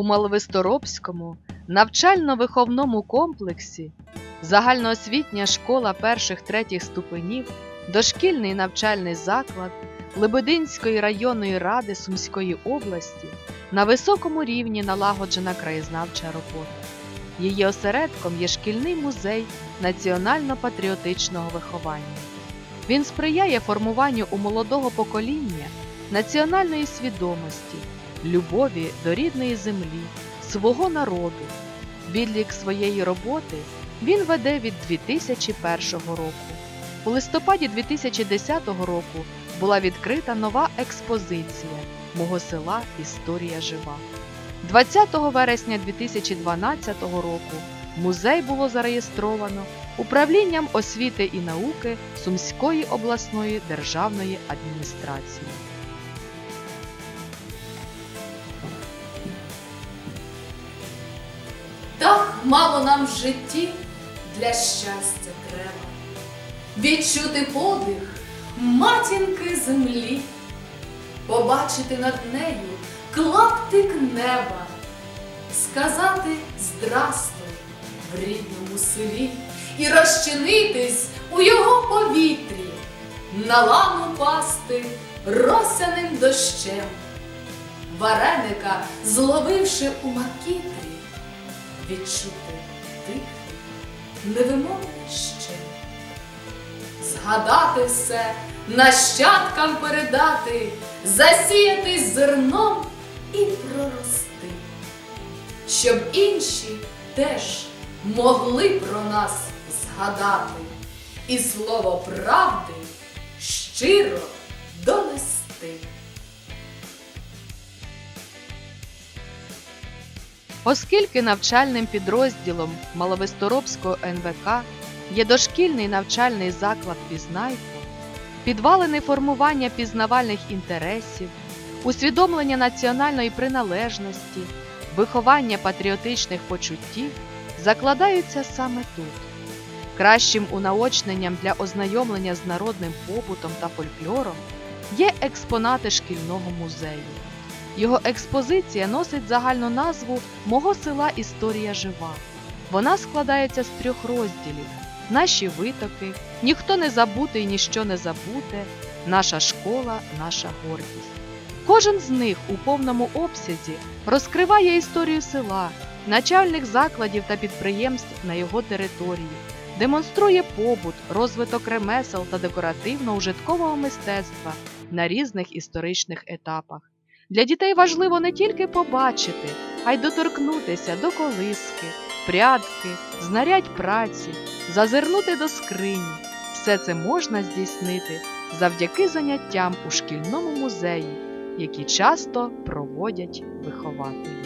У Маловисторобському навчально-виховному комплексі загальноосвітня школа перших третіх ступенів, дошкільний навчальний заклад Лебединської районної ради Сумської області на високому рівні налагоджена краєзнавча робота. Її осередком є шкільний музей національно-патріотичного виховання. Він сприяє формуванню у молодого покоління національної свідомості, любові до рідної землі, свого народу. Відлік своєї роботи він веде від 2001 року. У листопаді 2010 року була відкрита нова експозиція Мого села Історія жива. 20 вересня 2012 року музей було зареєстровано управлінням освіти і науки Сумської обласної державної адміністрації. Мало нам в житті для щастя треба. Відчути подих матінки землі, побачити над нею клаптик неба, сказати здрастуй в рідному селі і розчинитись у його повітрі, на лану пасти росяним дощем, вареника зловивши у макітрі відчути тихий, невимовний ще. Згадати все, нащадкам передати, засіятись зерном і прорости, щоб інші теж могли про нас згадати і слово правди щиро донести. Оскільки навчальним підрозділом Маловисторобського НВК є дошкільний навчальний заклад Пізнайко, підвалини формування пізнавальних інтересів, усвідомлення національної приналежності, виховання патріотичних почуттів закладаються саме тут. Кращим унаочненням для ознайомлення з народним побутом та фольклором є експонати шкільного музею. Його експозиція носить загальну назву Мого села Історія жива. Вона складається з трьох розділів: Наші витоки, ніхто не забутий, ніщо не забуте, наша школа, наша гордість. Кожен з них у повному обсязі розкриває історію села, начальних закладів та підприємств на його території, демонструє побут, розвиток ремесел та декоративно-ужиткового мистецтва на різних історичних етапах. Для дітей важливо не тільки побачити, а й доторкнутися до колиски, прядки, знарядь праці, зазирнути до скрині. Все це можна здійснити завдяки заняттям у шкільному музеї, які часто проводять вихователі.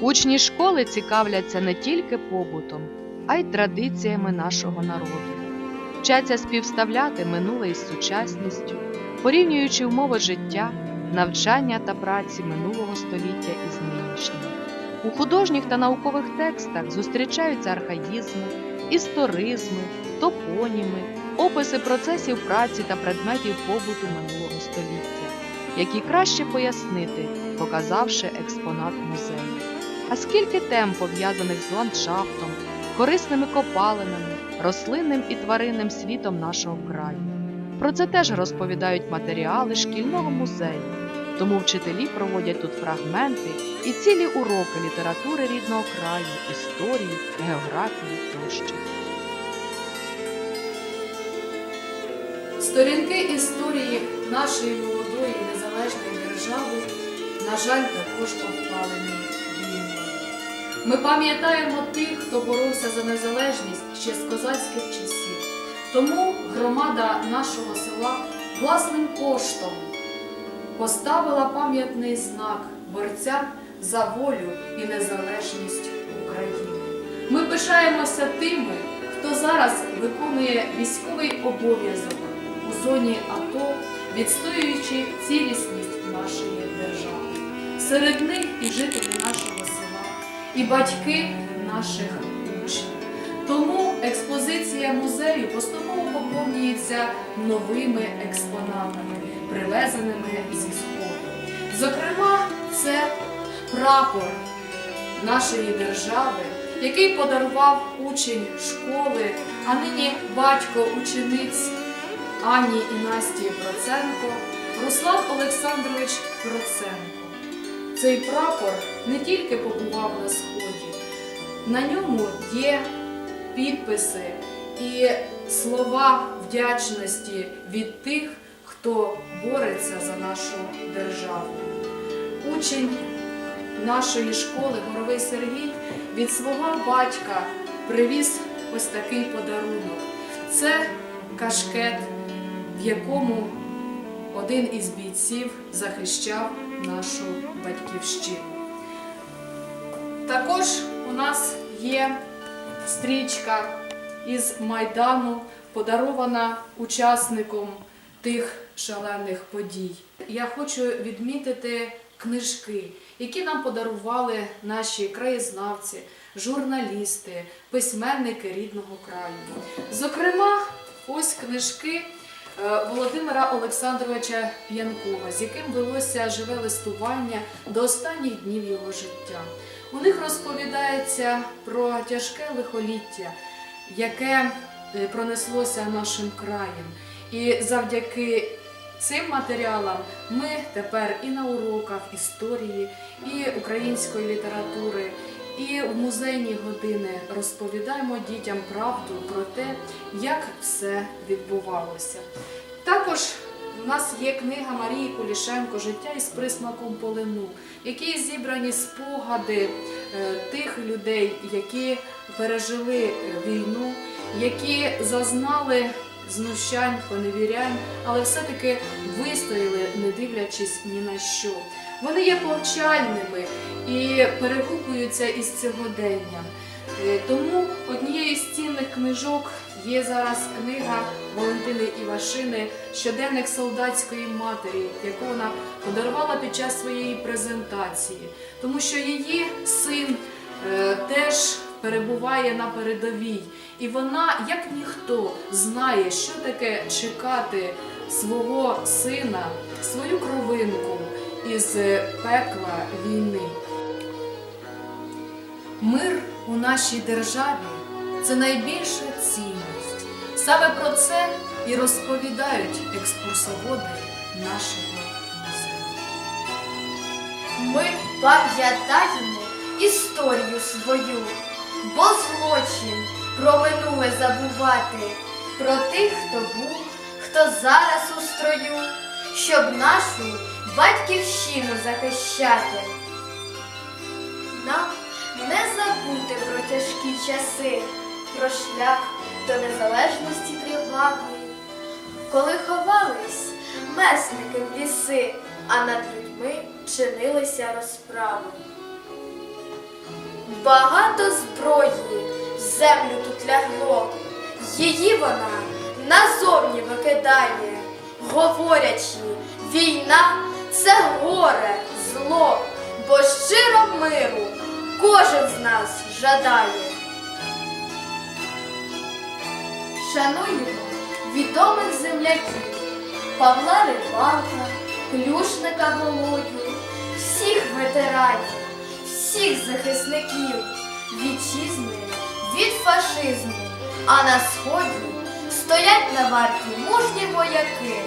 Учні школи цікавляться не тільки побутом, а й традиціями нашого народу. Вчаться співставляти минуле із сучасністю, порівнюючи умови життя, навчання та праці минулого століття із нинішнім. У художніх та наукових текстах зустрічаються архаїзми, історизми, топоніми, описи процесів праці та предметів побуту минулого століття, які краще пояснити, показавши експонат музею. А скільки тем пов'язаних з ландшафтом, корисними копалинами, рослинним і тваринним світом нашого краю. Про це теж розповідають матеріали шкільного музею, тому вчителі проводять тут фрагменти і цілі уроки літератури рідного краю, історії, географії тощо. Сторінки історії нашої молодої незалежної держави, на жаль, також обпалені війною. Ми пам'ятаємо тих, хто боровся за незалежність ще з козацьких часів. Тому громада нашого села власним коштом поставила пам'ятний знак борця за волю і незалежність України. Ми пишаємося тими, хто зараз виконує військовий обов'язок у зоні АТО, відстоюючи цілісність нашої держави. Серед них і жителі нашого села, і батьки наших учнів. Тому експозиція музею поступово поповнюється новими експонатами, привезеними зі сходу. Зокрема, це прапор нашої держави, який подарував учень школи, а нині батько учениць Ані і Насті Проценко, Руслан Олександрович Проценко. Цей прапор не тільки побував на сході, на ньому є підписи і слова вдячності від тих, хто бореться за нашу державу. Учень нашої школи Горовий Сергій від свого батька привіз ось такий подарунок. Це кашкет, в якому один із бійців захищав нашу батьківщину. Також у нас є стрічка із Майдану, подарована учасником тих шалених подій. Я хочу відмітити книжки, які нам подарували наші краєзнавці, журналісти, письменники рідного краю. Зокрема, ось книжки е, Володимира Олександровича П'янкова, з яким велося живе листування до останніх днів його життя. У них розповідається про тяжке лихоліття, яке е, пронеслося нашим краєм. І завдяки цим матеріалам ми тепер і на уроках історії, і української літератури, і в музейні години розповідаємо дітям правду про те, як все відбувалося. Також у нас є книга Марії Кулішенко Життя із присмаком полину, в якій зібрані спогади тих людей, які пережили е, війну, які зазнали знущань, поневірянь, але все-таки вистояли, не дивлячись ні на що. Вони є повчальними і перегукуються із цього дня. Тому однією з цінних книжок є зараз книга Валентини Івашини Щоденник солдатської матері, яку вона подарувала під час своєї презентації, тому що її син е, теж перебуває на передовій, і вона, як ніхто, знає, що таке чекати свого сина, свою кровинку із пекла війни. Мир у нашій державі це найбільша цінність. Саме про це і розповідають екскурсоводи нашого музею. Ми пам'ятаємо історію свою, бо злочин про минуле забувати, про тих, хто був, хто зараз у строю, щоб нашу батьківщину захищати. Нам не забути про тяжкі часи, про шлях до незалежності тривалої, коли ховались месники в ліси, а над людьми чинилися розправи. Багато зброї в землю тут лягло, її вона назовні викидає, говорячи, війна це горе, зло, бо щиро миру кожен з нас жадає. Шануємо відомих земляків. Павла Рибалка, Клюшника Володю, всіх ветеранів, всіх захисників. Вітчизни від фашизму, а на сході стоять на варті мужні вояки.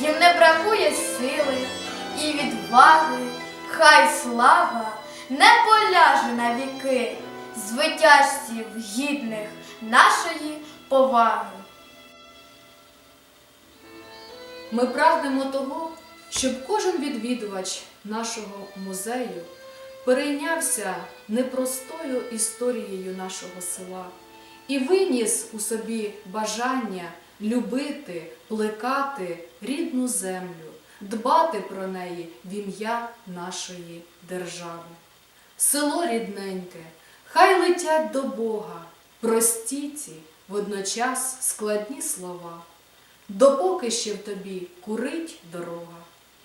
Їм не бракує сили і відваги, хай слава не поляже на віки. Звитяжців гідних нашої поваги. Ми прагнемо того, щоб кожен відвідувач нашого музею перейнявся непростою історією нашого села і виніс у собі бажання любити, плекати рідну землю, дбати про неї в ім'я нашої держави. Село рідненьке, хай летять до Бога, прості ці водночас складні слова. Допоки ще в тобі курить дорога,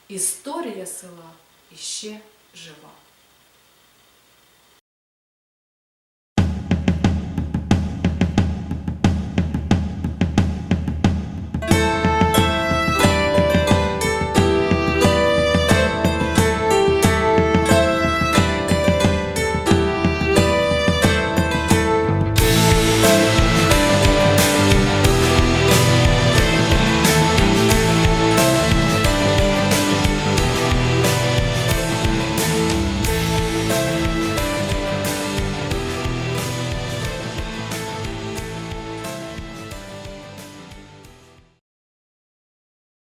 історія села іще жива.